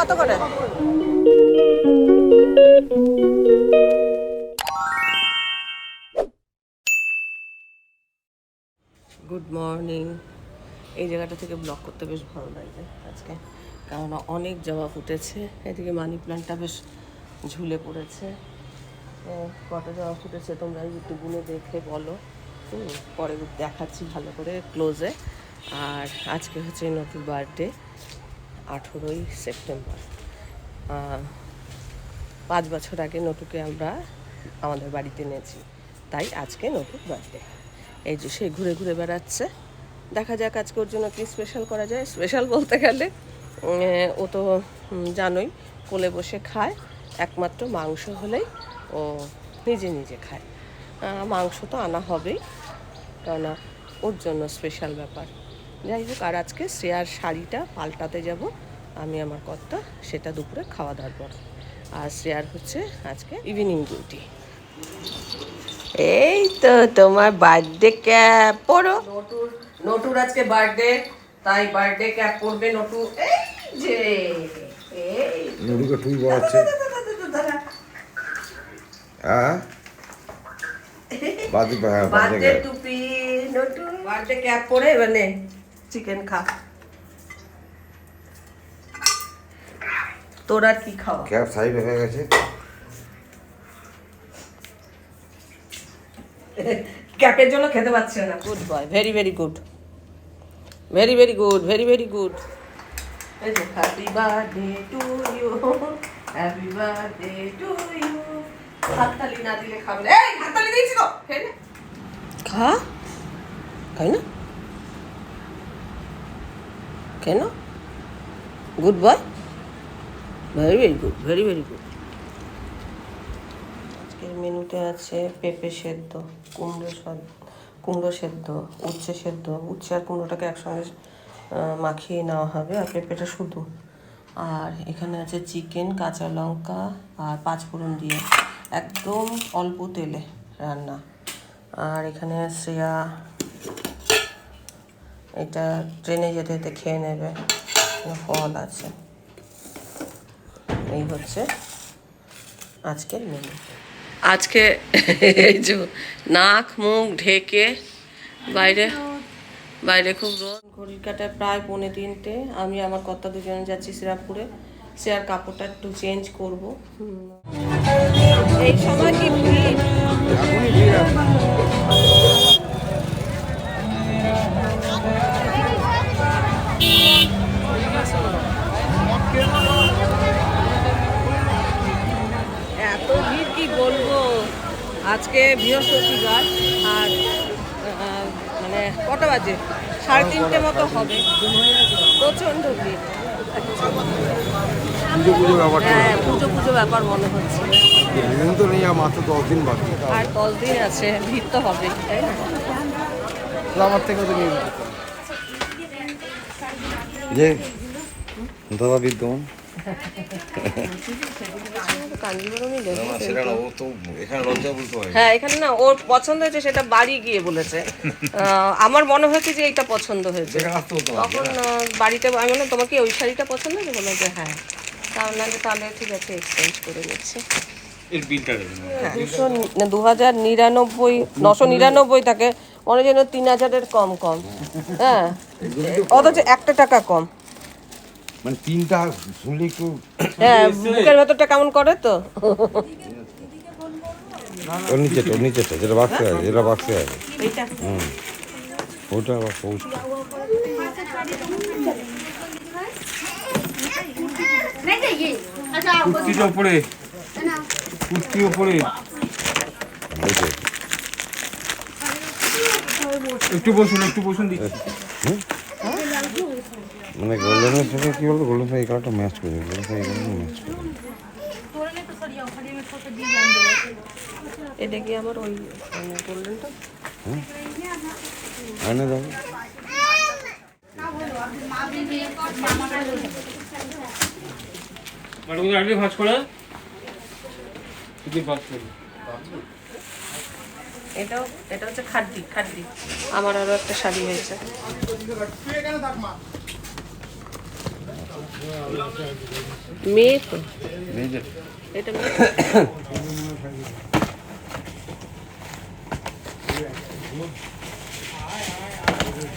কত করে? Good morning এই জায়গাটা থেকে ব্লগ করতে বেশ ভালো লাগছে আজকে। কেননা অনেক জবা ফুটেছে। এদিকে মানি প্ল্যান্টটা বেশ ঝুলে পড়েছে। কত জবা ফুটেছে তোমরা একটু গুনে দেখে বলো। পরে দেখাচ্ছি ভালো করে ক্লোজে আর আজকে হচ্ছে নতুন বার্থডে আঠেরোই সেপ্টেম্বর। পাঁচ বছর আগে নটুকে আমরা আমাদের বাড়িতে এনেছি। তাই আজকে নতুন বার্থডে এই যে সে ঘুরে ঘুরে বেড়াচ্ছে। দেখা যাক আজকে ওর জন্য কি স্পেশাল করা যায়। স্পেশাল বলতে গেলে ও তো জানোই, কোলে বসে খায়। একমাত্র মাংস হলেই ও নিজে নিজে খায়। মাংস তো আনা হবেই। কেননা ওর জন্য স্পেশাল ব্যাপার। যাই হোক আর আজকে শ্রেয়ার শাড়িটা পাল্টাতে যাব। আমি আমার কর্তা সেটা দুপুরে খাওয়া দাওয়ার পর। আর শ্রেয়ার হচ্ছে আজকে ইভিনিং ডিউটি এই তো তোমার বার্থডে ক্যাপ পরো। নটুর নটুর আজকে বার্থডে তাই বার্থডে ক্যাপ পরবে নটু। এই যে এই হ্যাঁ? বাদি হ্যাঁ বাদি বার্থডে টুপি নটু। বার্থডে ক্যাপ পরে এবার নে চিকেন খা। তোর আর কি খাওয়া? ক্যাব সাইড হয়ে গেছে। ক্যাপের জন্য খেতে পাচ্ছে না। Good boy very very good very very good very very good happy birthday to you happy birthday to you হাততালি না দিলে খাবে। এই হাততালি দিয়েছি তো। খা। খাই না? কেন? Good boy very very good very very good আজকের মেনুতে আছে পেঁপে সেদ্ধ, কুমড়ো সদ, কুমড়ো সেদ্ধ, উচ্ছে সেদ্ধ। উচ্ছে আর কুমড়োটাকে একসঙ্গে মাখিয়ে নেওয়া হবে আর পেঁপেটা শুধু। আর এখানে আছে চিকেন, কাঁচা লঙ্কা আর পাঁচফোড়ন দিয়ে। একদম অল্প তেলে রান্না। আর এখানে শ্রেয়া এটা ট্রেনে যেতে যেতে খেয়ে নেবে। ফল আছে। এই হচ্ছে আজকের মেনু আজকে এই যে নাক মুখ ঢেকে বাইরে বাইরে খুব রোদ। ঘড়ির কাটায় প্রায় পৌনে তিনটে। আমি আমার কর্তা দুজনে যাচ্ছি শ্রীরামপুরে। সে আর কাপড়টা একটু চেঞ্জ করব। এই সময় কি ভিড় এখনই ভিড় আছে এত ভিড় কি বলব আজকে বৃহস্পতিবার আর মানে কটা বাজে? সাড়ে তিনটে মতো হবে। প্রচণ্ড ভিড়। পুজো পুজো হ্যাঁ পুজো পুজো ব্যাপার মনে হচ্ছে। তো নেই আর মাত্র দশ দিন বাকি। আর দশ দিন আছে ভিড় তো হবে তাই না? আমার থেকে তো নিয়ে যে দাদা বিদ্যমান। হয় হ্যাঁ এখানে না ওর পছন্দ হয়েছে সেটা বাড়ি গিয়ে বলেছে। আমার মনে হয়েছে যে এইটা পছন্দ হয়েছে। তখন বাড়িতে আমি বললাম তোমার কি ওই শাড়িটা পছন্দ হয়েছে? বলল যে হ্যাঁ। তাহলে তাহলে ঠিক আছে এক্সচেঞ্জ করে নিচ্ছি। দুশো দু হাজার নিরানব্বই নশো নিরানব্বই থাকে। মনে যেন তিন হাজারের কম কম। হ্যাঁ অথচ একটা টাকা কম। মানে তিনটা শুনলে একটু হ্যাঁ বুকের ভেতরটা কেমন করে তো? ওর নিচেটা ওর নিচেটা যেটা বাক্সে আছে যেটা বাক্সে আছে। এইটা ওটা আবার পৌঁছটা কুর্তিটা উপরে। কুর্তি উপরে। একটু বসুন একটু বসুন দিচ্ছি। মানে গোল্ডেনের সাথে কি বলব গোল্ডেন সাথে এই কালারটা ম্যাচ করবে গোল্ডেন সাথে এই কালারটা ম্যাচ করবে এটা কি আমার ওই গোল্ডেনটা আনে যাব ম্যাডাম আগে ভাজ করে কি ভাজ করে। এটাও এটা হচ্ছে খাড্ডি খাড্ডি আমার আরও একটা শাড়ি হয়েছে। মেয়ে তো। এটা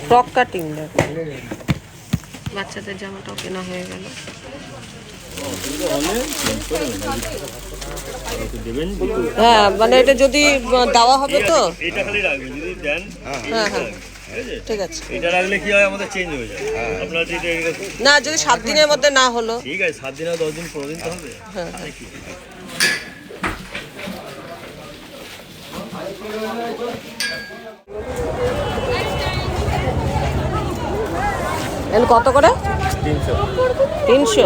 ফ্রক কাটিং দেখো। বাচ্চাদের জামাটাও কেনা হয়ে গেল। হ্যাঁ মানে এটা যদি দেওয়া হবে তো। এটা খালি রাখবেন যদি দেন। হ্যাঁ হ্যাঁ। ঠিক আছে। এটা রাখলে কি হয়? আমাদের চেঞ্জ হয়ে যায়। আপনার যেটা এরকম- না যদি সাত দিনের মধ্যে না হলো। ঠিক আছে সাত দিন আর দশ দিন পনেরো দিন তো হবে। হ্যাঁ। আরে কত করে? তিনশো।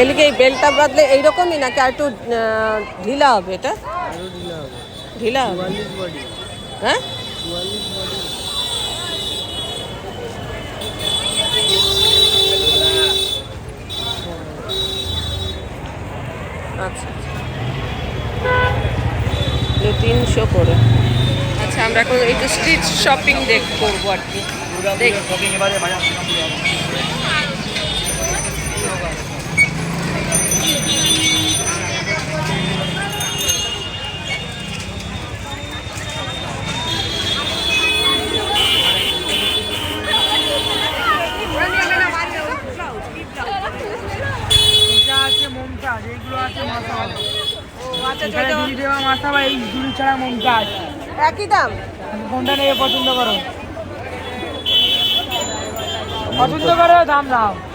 এলিকে এই বেলটা বাদলে এইরকমই নাকি আর একটু ঢিলা হবে এটা? ঢিলা হবে। হ্যাঁ? আচ্ছা এই তিনশো করে। আচ্ছা আমরা এখন একটু স্ট্রিট শপিং দেখ করব আর কি দেখ শপিং এবারে বাজার এটা আছে মমতাজ এইগুলো আছে মাসাওয়ালা আচ্ছা এখানে দুই দেওয়া মাসাওয়া এই দুই ছাড়া মমতাজ একই দাম? কোনটা নেবে পছন্দ করো? পছন্দ করো দাম দাও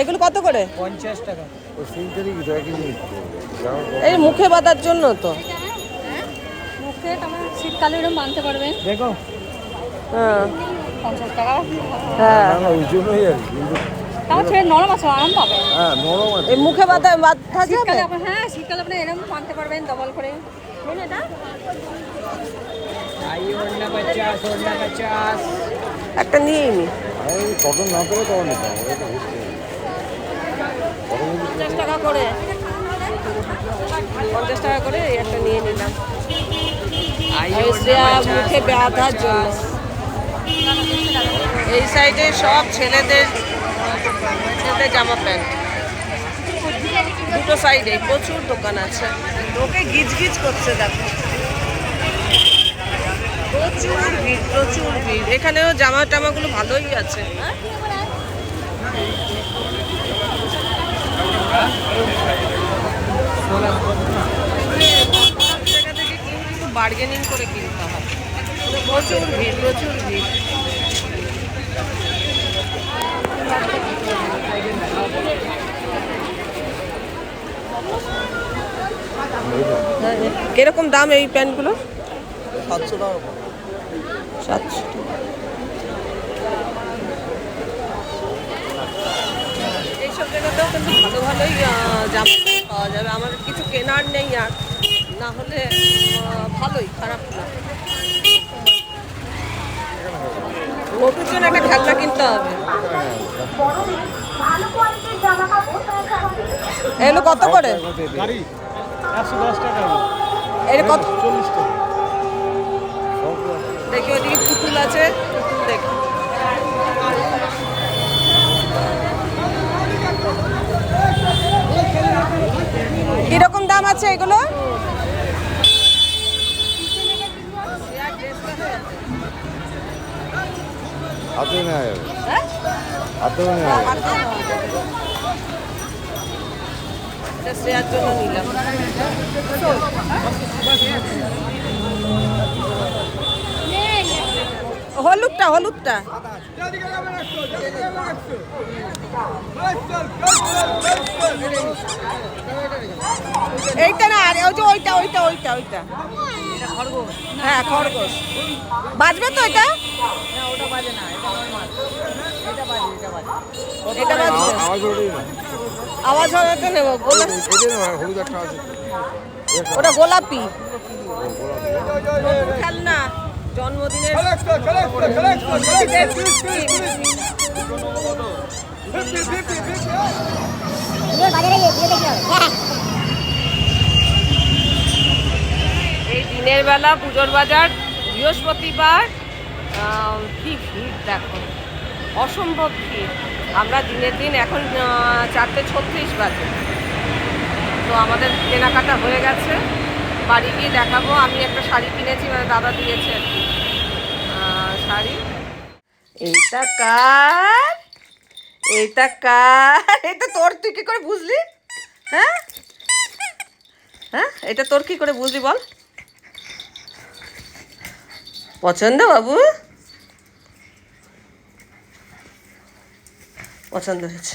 এগুলো কত করে? পঞ্চাশ টাকা। এই মুখে বাঁধার জন্য তো। মুখে শীতকালে এরকম বানতে পারবেন। দেখো। হ্যাঁ। পঞ্চাশ টাকা। হ্যাঁ। ওই জন্যই আর তাও ছেড়ে নরম আছে আরাম হ্যাঁ নরম আছে। এই মুখে বাঁধা বাঁধা যাবে শীতকালে হ্যাঁ শীতকালে আপনি এরকম বানতে পারবেন ডবল করে। এটা। একটা নিয়েই নি। আমি কটন না পেলে তখন হবে। পঞ্চাশ টাকা করে। পঞ্চাশ টাকা করে একটা নিয়ে নিলাম। মুখে বাঁধার জন্য। এই সাইডে সব ছেলেদের ছেলেদের জামা প্যান্ট। দুটো সাইডে প্রচুর দোকান আছে। ওকে গিজ গিজ করছে দেখো। প্রচুর ভিড় প্রচুর ভিড়। এখানেও জামা টামাগুলো ভালোই আছে। জায়গা থেকে কিনলে বার্গেনিং করে কিনতে হয়। প্রচুর ভিড় প্রচুর ভিড়। কীরকম দাম এই প্যান্টগুলো? সাতশো টাকা। সাতশো এইসব জায়গাতেও কিন্তু ভালো ভালোই জামা পাওয়া যাবে। আমার কিছু কেনার নেই আর না হলে ভালোই, খারাপ না। নতুন জন্য একটা খেলনা কিনতে হবে। এগুলো কত করে? এটা কত? দেখি ওইদিকে পুতুল আছে পুতুল দেখি কীরকম দাম আছে এগুলো? হাতে শ্রেয়ার জন্য নিলাম। হলুদটা হলুদটা। এইটা না আর ওই যে ওইটা ওইটা ওইটা ওইটা। হ্যাঁ খরগোশ। বাজবে তো এটা? এটা বাজবে। আওয়াজ নেব গোলাপ। ওটা গোলাপি। খেলনা। জন্মদিনের এই দিনের বেলা পুজোর বাজার বৃহস্পতিবার কি ভিড় দেখো অসম্ভব ভিড় আমরা দিনের দিন এখন চারটে ছত্রিশ বাজে তো আমাদের কেনাকাটা হয়ে গেছে বাড়ি গিয়ে দেখাবো আমি একটা শাড়ি কিনেছি মানে দাদা দিয়েছে আর কি শাড়ি। এইটা কার? এইটা কার? এটা তোর, তুই কি করে বুঝলি? হ্যাঁ? হ্যাঁ? এটা তোর কি করে বুঝলি বল? পছন্দ বাবু? পছন্দ হয়েছে।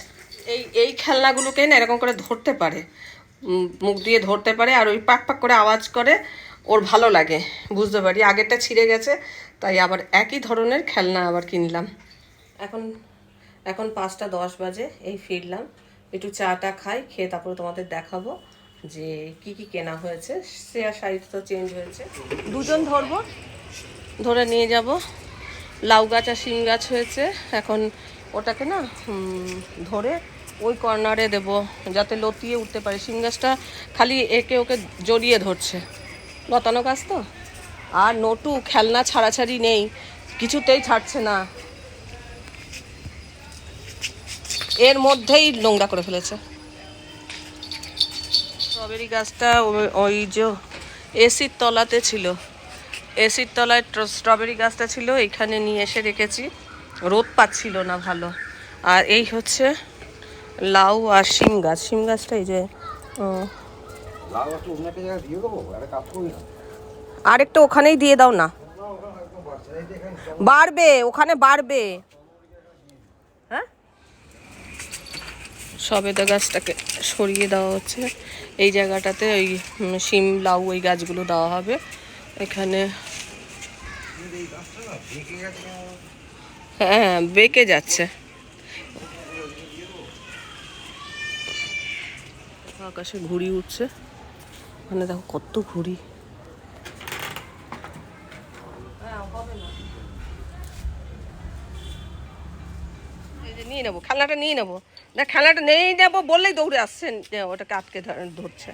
এই এই খেলনাগুলোকে না এরকম করে ধরতে পারে। মুখ দিয়ে ধরতে পারে আর ওই পাক পাক করে আওয়াজ করে, ওর ভালো লাগে। বুঝতে পারি। আগেরটা ছিঁড়ে গেছে তাই আবার একই ধরনের খেলনা আবার কিনলাম। এখন এখন পাঁচটা দশ বাজে, এই ফিরলাম। একটু চাটা খাই, খেয়ে তারপরে তোমাদের দেখাবো যে কি কি কেনা হয়েছে। শ্রেয়া শাড়ি তো চেঞ্জ হয়েছে। দুজন ধরবো। ধরে নিয়ে যাব। লাউ গাছ আর শিম গাছ হয়েছে। এখন ওটাকে না ধরে ওই কর্নারে দেব, যাতে লতিয়ে উঠতে পারে। শিম গাছটা খালি একে ওকে জড়িয়ে ধরছে। লতানো গাছ তো? আর নটু খেলনা ছাড়াছাড়ি নেই কিছুতেই ছাড়ছে না। এর মধ্যেই নোংরা করে ফেলেছে। স্ট্রবেরি গাছটা ওই- যে এসির তলাতে ছিল। এসির তলায় স্ট্রবেরি গাছটা ছিল এখানে নিয়ে এসে রেখেছি। রোদ পাচ্ছিল না ভালো। আর এই হচ্ছে লাউ আর শিম গাছ। শিম গাছটা এই যে ও, আরেকটা ওখানেই দিয়ে দাও না। বাড়বে, ওখানে বাড়বে। হ্যাঁ? সবেদা গাছটাকে সরিয়ে দেওয়া হচ্ছে। এই জায়গাটাতে ওই শিম, লাউ ওই গাছগুলো দেওয়া হবে। এখানে হ্যাঁ বেঁকে যাচ্ছে। আকাশে ঘুড়ি উঠছে। ওখানে দেখো কত ঘুড়ি। যে নিয়ে নেব। না খেলনাটা নিয়ে নেব বললেই দৌড়ে আসছেন ওটাকে আটকে ধর- ধরছে।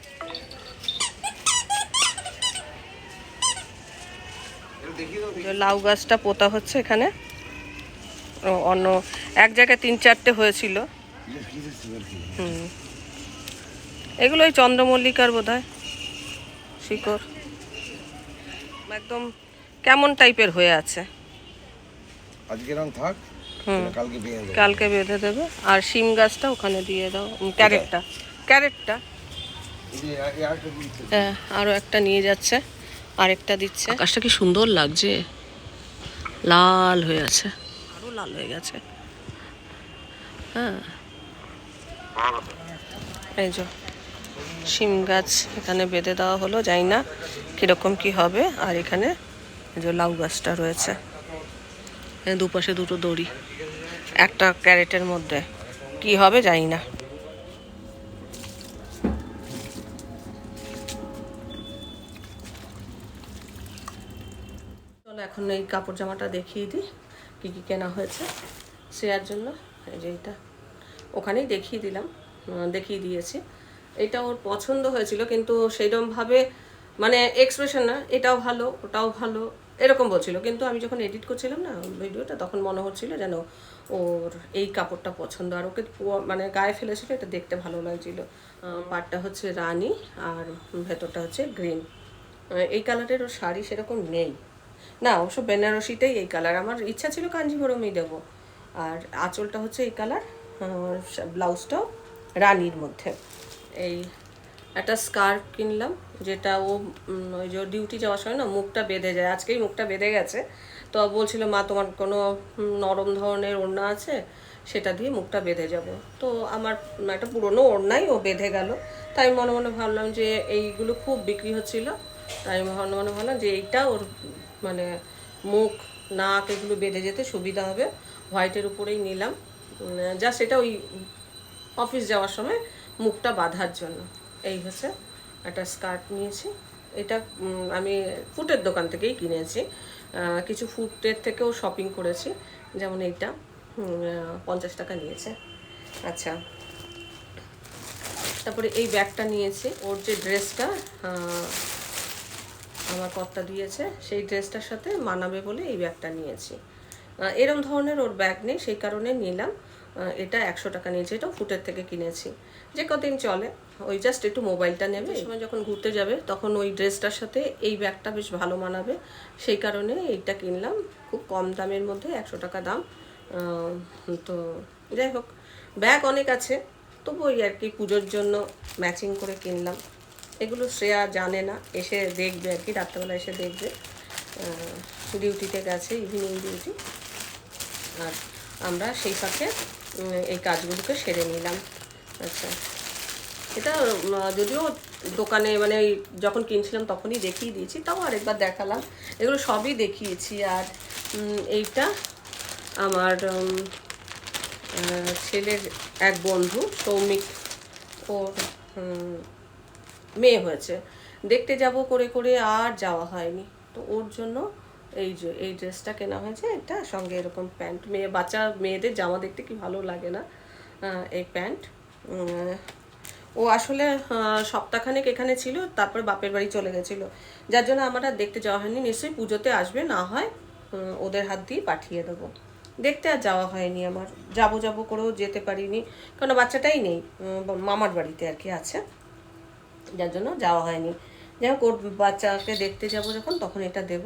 লাউ গাছটা পোতা হচ্ছে এখানে। অন্য, এক জায়গায় তিন চারটে হয়েছিল। হুম। এগুলো ওই চন্দ্রমল্লিকার বোধ হয় শিকড়। একদম কেমন টাইপের হয়ে আছে। আজকে থাক। কালকে কালকে বেঁধে দেবে। আর শিম গাছটা ওখানে দিয়ে দাও। ক্যারেটটা। ক্যারেটটা। হ্যাঁ আরও একটা নিয়ে যাচ্ছে। আরেকটা দিচ্ছে। আকাশটা কি সুন্দর লাগছে। লাল হয়ে আছে। আরও লাল হয়ে গেছে। হ্যাঁ। এই যে শিম গাছ এখানে বেঁধে দেওয়া হলো। যাই না কীরকম কি হবে। আর এখানে এই যে লাউ গাছটা রয়েছে। দুপাশে দুটো দড়ি। একটা ক্যারেটের মধ্যে। কি হবে জানি না। চলো এখন এই কাপড় জামাটা দেখিয়ে দিই, কী কী কেনা হয়েছে শ্রেয়ার জন্য। এই যে এইটা। ওখানেই দেখিয়ে দিলাম দেখিয়ে দিয়েছি। এটা ওর পছন্দ হয়েছিল, কিন্তু সেইরকমভাবে মানে এক্সপ্রেশন না, এটাও ভালো, ওটাও ভালো। এরকম বলছিল। কিন্তু আমি যখন এডিট করছিলাম না ভিডিওটা, তখন মনে হচ্ছিল যেন ওর এই কাপড়টা পছন্দ। আর ওকে মানে গায়ে ফেলেছিল, এটা দেখতে ভালো লাগছিল। পাটটা হচ্ছে রানী আর ভেতরটা হচ্ছে গ্রিন এই কালারের ওর শাড়ি সেরকম নেই। না, অবশ্য বেনারসিতেই এই কালার আমার ইচ্ছা ছিল কাঞ্জিভরমই দেবো। আর আঁচলটা হচ্ছে এই কালার ব্লাউজটাও রানীর মধ্যে। এই একটা স্কার্ফ কিনলাম, যেটা ও ওই যে ডিউটি যাওয়ার সময় না মুখটা বেঁধে যায়, আজকেই মুখটা বেঁধে গেছে। তো বলছিল, মা, তোমার কোনো নরম ধরনের ওড়না আছে? সেটা দিয়ে মুখটা বেঁধে যাব। তো আমার একটা পুরনো ওড়নাই ও বেঁধে গেল। তাই মনে মনে ভাবলাম যে এইগুলো খুব বিক্রি হচ্ছিল। তাই মনে মনে ভাবলাম যে এইটা ওর মানে মুখ, নাক এগুলো বেঁধে যেতে সুবিধা হবে। হোয়াইটের উপরেই নিলাম। জাস্ট এটা ওই অফিস যাওয়ার সময় মুখটা বাঁধার জন্য। এই হচ্ছে একটা স্কার্ট নিয়েছি। এটা আমি ফুটের দোকান থেকেই কিনেছি। কিছু ফুটের থেকেও শপিং করেছি। যেমন এইটা পঞ্চাশ টাকা নিয়েছে। আচ্ছা। তারপরে এই ব্যাগটা নিয়েছি। ওর যে ড্রেসটা আমার কর্তা দিয়েছে, সেই ড্রেসটার সাথে মানাবে বলে এই ব্যাগটা নিয়েছি। এরম ধরনের ওর ব্যাগ নেই, সেই কারণে নিলাম। এটা একশো টাকা নিয়েছে, এটাও ফুটের থেকে কিনেছি। যে কদিন চলে, ওই জাস্ট একটু মোবাইলটা নেবে। সময় যখন ঘুরতে যাবে, তখন ওই ড্রেসটার সাথে এই ব্যাগটা বেশ ভালো মানাবে। সেই কারণে এইটা কিনলাম, খুব কম দামের মধ্যে, একশো টাকা দাম। তো যাই হোক, ব্যাগ অনেক আছে, তবু ওই আর কি পুজোর জন্য ম্যাচিং করে কিনলাম। এগুলো শ্রেয়া জানে না, এসে দেখবে আর কি, রাত্রেবেলা এসে দেখবে। ডিউটিতে গেছে ইভিনিং ডিউটি আর আমরা সেই সাথে এই কাজগুলোকে সেরে নিলাম। আচ্ছা। এটা যদিও দোকানে মানে যখন কিনছিলাম তখনই দেখিয়ে দিয়েছি, তাও আরেকবার দেখালাম। এগুলো সবই দেখিয়েছি আর এইটা আমার ছেলের এক বন্ধু, সৌমিক। ওর মেয়ে হয়েছে। দেখতে যাব করে করে আর যাওয়া হয়নি। তো ওর জন্য এই যে, এই ড্রেসটা কেনা হয়েছে এটা সঙ্গে এরকম প্যান্ট। মেয়ে, বাচ্চা, মেয়েদের জামা দেখতে কি ভালো লাগে না এই প্যান্ট? ও আসলে সপ্তাহখানেক এখানে ছিল, তারপর বাপের বাড়ি চলে গেছিল। যার জন্য আমার আর দেখতে যাওয়া হয়নি, নিশ্চয়ই পুজোতে আসবে, না হয় ওদের হাত দিয়ে পাঠিয়ে দেবো। দেখতে আর যাওয়া হয়নি আমার, যাব যাব করেও যেতে পারিনি কারণ বাচ্চাটাই নেই মামার বাড়িতে আর কি আছে। যার জন্য যাওয়া হয়নি। যাই হোক, ওর বাচ্চাকে দেখতে যাব যখন, তখন এটা দেব।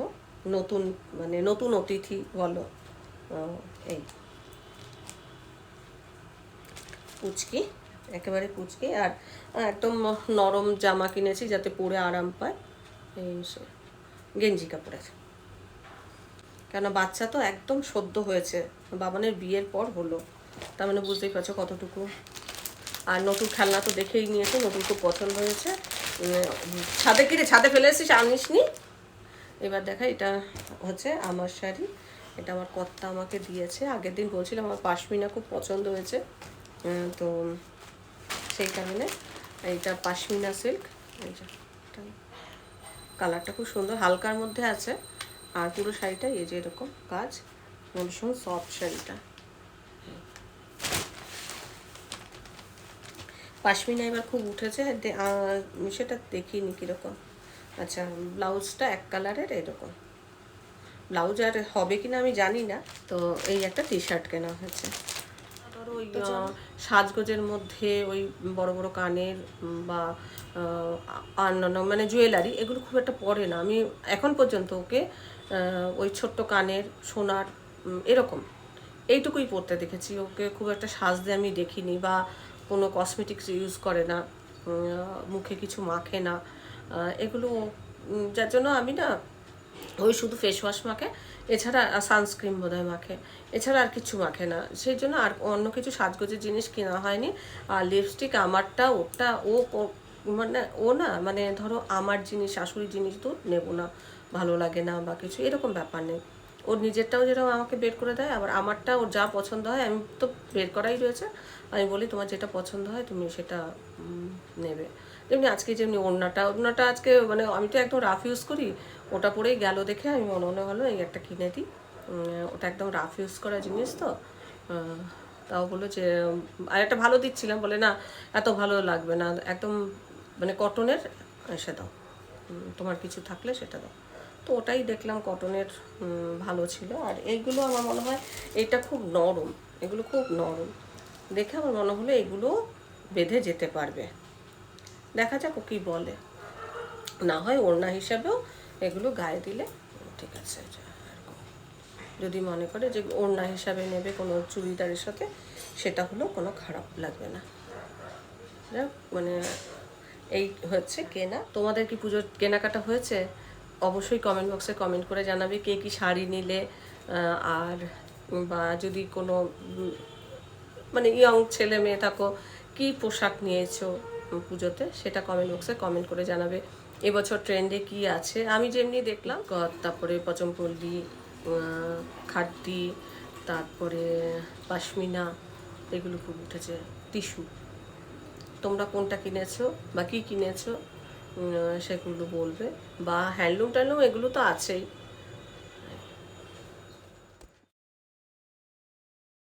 নতুন মানে নতুন অতিথি বলো এই। পুচকি, একেবারে পুচকি, আর একদম নরম জামা কিনেছি যাতে পরে আরাম পায়। এই গেঞ্জি কাপড়ের। কেন বাচ্চা তো একদম সদ্য হয়েছে, বাবানের বিয়ের পর হলো। তার মানে বুঝতেই পারছ কতটুকু। আর নতুন খেলনা তো দেখেই নিয়েছে, নতুন খুব পছন্দ হয়েছে। ছাদে কিরে ছাদে ফেলে এসেছিস আনিস নি এবার দেখা, এটা হচ্ছে আমার শাড়ি। এটা আমার কর্তা আমাকে দিয়েছে। আগের দিন বলছিলাম, আমার পাশমিনা খুব পছন্দ হয়েছে। তো সেই কারণে এইটা পাশমিনা সিল্ক কালারটা খুব সুন্দর, হালকার মধ্যে আছে। আর পুরো শাড়িটা এই যে এরকম কাজ ভীষণ সফট শাড়িটা। পাশমিনা এবার খুব উঠেছে। সেটা দেখিনি কীরকম। আচ্ছা ব্লাউজটা এক কালারের এরকম। ব্লাউজ আর হবে কিনা আমি জানি না তো এই একটা টি শার্ট কেনা হয়েছে। ধরো ওই সাজগোজের মধ্যে ওই বড় বড় কানের বা অন্যান্য মানে জুয়েলারি এগুলো খুব একটা পরে না। আমি এখন পর্যন্ত ওকে ওই ছোট্ট কানের সোনার এরকম এইটুকুই পরতে দেখেছি। ওকে খুব একটা সাজতে আমি দেখিনি বা কোনো কসমেটিক্স ইউজ করে না মুখে কিছু মাখে না। এগুলো যার জন্য আমি না ওই শুধু ফেস ওয়াশ মাখে, এছাড়া সানস্ক্রিন বোধ হয় মাখে, এছাড়া আর কিছু মাখে না। সেই জন্য আর অন্য কিছু সাজগোজের জিনিস কেনা হয়নি। আর লিপস্টিক আমারটা, ওটা, ও মানে ও না মানে ধরো আমার জিনিস শাশুড়ির জিনিস তো নেব না, ভালো লাগে না বা কিছু, এরকম ব্যাপার নেই। ওর নিজেরটাও যেরকম আমাকে বের করে দেয়, আবার আমারটা ওর যা পছন্দ হয়, আমি তো বের করাই রয়েছে। আমি বলি, তোমার যেটা পছন্দ হয়, তুমি সেটা নেবে। যেমনি আজকে যেমনি ওড়নাটা ওড়নাটা আজকে মানে আমি তো একদম রাফ ইউজ করি। ওটা পরেই গেল দেখে আমি মনে মনে হলো এই একটা কিনে দিই। ওটা একদম রাফ ইউজ করা জিনিস তো। তাও বলল যে আর একটা ভালো দিচ্ছিলাম, বলে না, এত ভালো লাগবে না, একদম মানে কটনের এসে দাও। তোমার কিছু থাকলে সেটা দাও। তো ওটাই দেখলাম কটনের ভালো ছিল। আর এইগুলো আমার মনে হয় এটা খুব নরম, এগুলো খুব নরম। দেখে আমার মনে হলো এগুলো বেঁধে যেতে পারবে। দেখা যাক ও কী বলে। না হয় ওড়না হিসাবেও এগুলো গায়ে দিলে ঠিক আছে যদি মনে করে যে ওড়না হিসাবে নেবে কোনো চুড়িদারের সাথে, সেটা হলেও কোনো খারাপ লাগবে না। মানে এই হচ্ছে কেনা। তোমাদের কি পুজোর কেনাকাটা হয়েছে? অবশ্যই কমেন্ট বক্সে কমেন্ট করে জানাবে কে কি শাড়ি নিলে আর বা যদি কোনো মানে ইয়ং ছেলে মেয়ে থাকো, কি পোশাক নিয়েছো? পুজোতে, সেটা কমেন্ট বক্সে কমেন্ট করে জানাবে এবছর ট্রেন্ডে কি আছে। আমি যেমনি দেখলাম তারপরে পচমপল্লি খাদ্দি তারপরে পাশমিনা, এগুলো খুব উঠেছে, টিস্যু। তোমরা কোনটা কিনেছো বা কি কিনেছো সেগুলো বলবে। বা হ্যান্ডলুম ট্যান্ডলুম এগুলো তো আছেই।